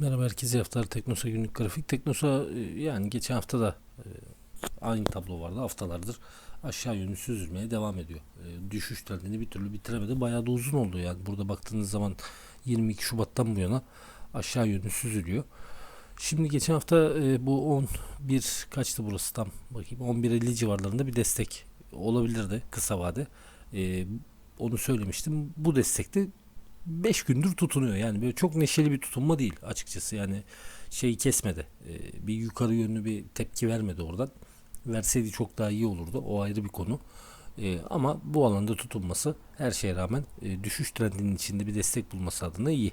Merhaba herkese haftalar Teknosa günlük grafik. Teknosa e, yani geçen hafta da e, aynı tablo vardı haftalardır. Aşağı yönlü süzülmeye devam ediyor. E, Düşüş trendini bir türlü bitiremedi. Bayağı da uzun oldu yani. Burada baktığınız zaman 22 Şubat'tan bu yana aşağı yönlü süzülüyor. Şimdi geçen hafta bu 11 kaçtı burası tam bakayım 11.50 civarlarında bir destek olabilirdi kısa vade. Onu söylemiştim. Bu destekte 5 gündür tutunuyor. Yani böyle çok neşeli bir tutunma değil açıkçası. Yani şeyi kesmedi. Ee, bir yukarı yönlü bir tepki vermedi oradan. Verseydi çok daha iyi olurdu. O ayrı bir konu. Ee, ama bu alanda tutunması her şeye rağmen e, düşüş trendinin içinde bir destek bulması adına iyi.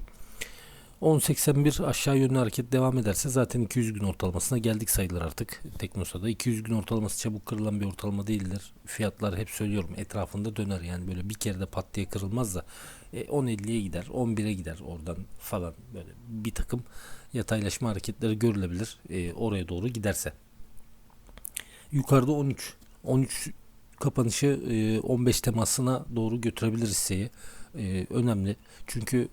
10.81 aşağı yönlü hareket devam ederse zaten 200 gün ortalamasına geldik sayılır artık Teknosa'da. 200 gün ortalaması çabuk kırılan bir ortalama değildir. Fiyatlar hep söylüyorum etrafında döner yani böyle bir kere de pat diye kırılmaz da e, 10.50'ye gider 11'e gider oradan falan böyle bir takım yataylaşma hareketleri görülebilir e, oraya doğru giderse. Yukarıda 13. 13 kapanışı e, 15 temasına doğru götürebilir hisseyi. E, önemli. Çünkü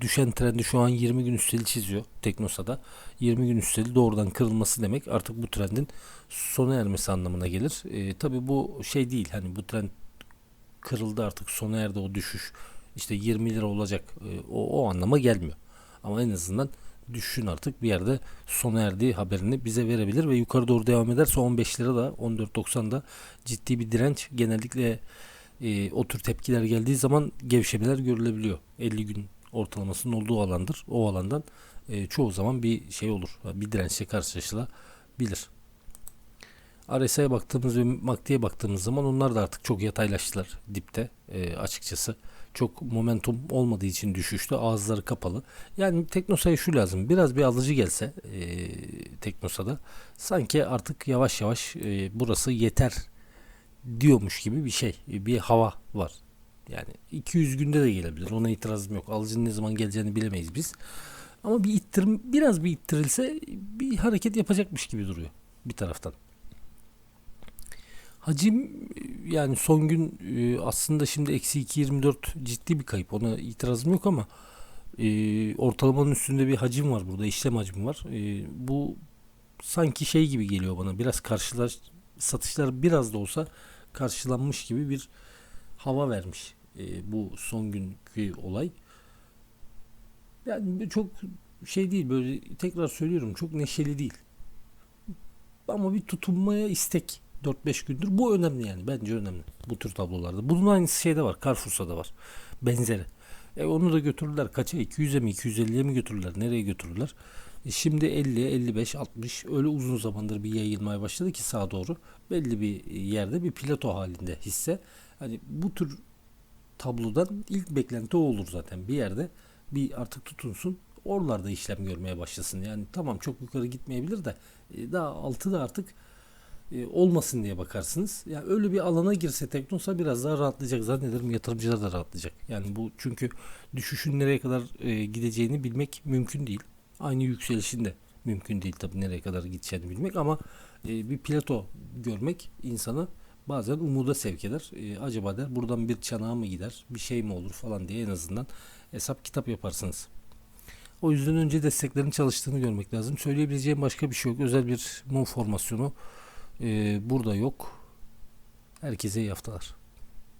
düşen trendi şu an 20 gün üsteli çiziyor Teknosa'da. 20 gün üsteli doğrudan kırılması demek artık bu trendin sona ermesi anlamına gelir. E, Tabi bu şey değil hani bu trend kırıldı artık sona erdi o düşüş işte 20 lira olacak e, o, o anlama gelmiyor. Ama en azından düşüşün artık bir yerde sona erdiği haberini bize verebilir ve yukarı doğru devam ederse 15 lira da 14.90'da ciddi bir direnç genellikle e, o tür tepkiler geldiği zaman gevşemeler görülebiliyor. 50 gün ortalamasının olduğu alandır. O alandan e, çoğu zaman bir şey olur. Bir dirençle karşılaşılabilir. RSI'ye baktığımız ve MACD'ye baktığımız zaman onlar da artık çok yataylaştılar dipte e, açıkçası. Çok momentum olmadığı için düşüştü. Ağızları kapalı. Yani Teknosa'ya şu lazım. Biraz bir alıcı gelse e, Teknosa'da sanki artık yavaş yavaş e, burası yeter diyormuş gibi bir şey. Bir hava var. Yani 200 günde de gelebilir. Ona itirazım yok. Alıcının ne zaman geleceğini bilemeyiz biz. Ama bir ittirim biraz bir ittirilse bir hareket yapacakmış gibi duruyor bir taraftan. Hacim yani son gün e, aslında şimdi eksi 2.24 ciddi bir kayıp. Ona itirazım yok ama e, ortalamanın üstünde bir hacim var burada. işlem hacmi var. E, bu sanki şey gibi geliyor bana. Biraz karşılaş satışlar biraz da olsa karşılanmış gibi bir hava vermiş e, bu son günkü olay. Yani çok şey değil böyle tekrar söylüyorum çok neşeli değil. Ama bir tutunmaya istek 4-5 gündür. Bu önemli yani. Bence önemli. Bu tür tablolarda. Bunun aynısı şeyde var. Carrefour'da da var. Benzeri. E onu da götürdüler. Kaça? 200'e mi 250'ye mi götürdüler? Nereye götürdüler? E şimdi 50, 55, 60 öyle uzun zamandır bir yayılmaya başladı ki sağa doğru. Belli bir yerde bir plato halinde hisse. Hani bu tür tablodan ilk beklenti o olur zaten. Bir yerde bir artık tutunsun oralarda işlem görmeye başlasın. Yani tamam çok yukarı gitmeyebilir de e, daha altı da artık e, olmasın diye bakarsınız. Yani öyle bir alana girse Teknosa biraz daha rahatlayacak zannederim yatırımcılar da rahatlayacak. Yani bu çünkü düşüşün nereye kadar e, gideceğini bilmek mümkün değil. Aynı yükselişin de mümkün değil tabii nereye kadar gideceğini bilmek ama bir plato görmek insanı bazen umuda sevk eder. E, acaba der buradan bir çanağa mı gider bir şey mi olur falan diye en azından hesap kitap yaparsınız. O yüzden önce desteklerin çalıştığını görmek lazım. Söyleyebileceğim başka bir şey yok. Özel bir mum formasyonu e, burada yok. Herkese iyi haftalar.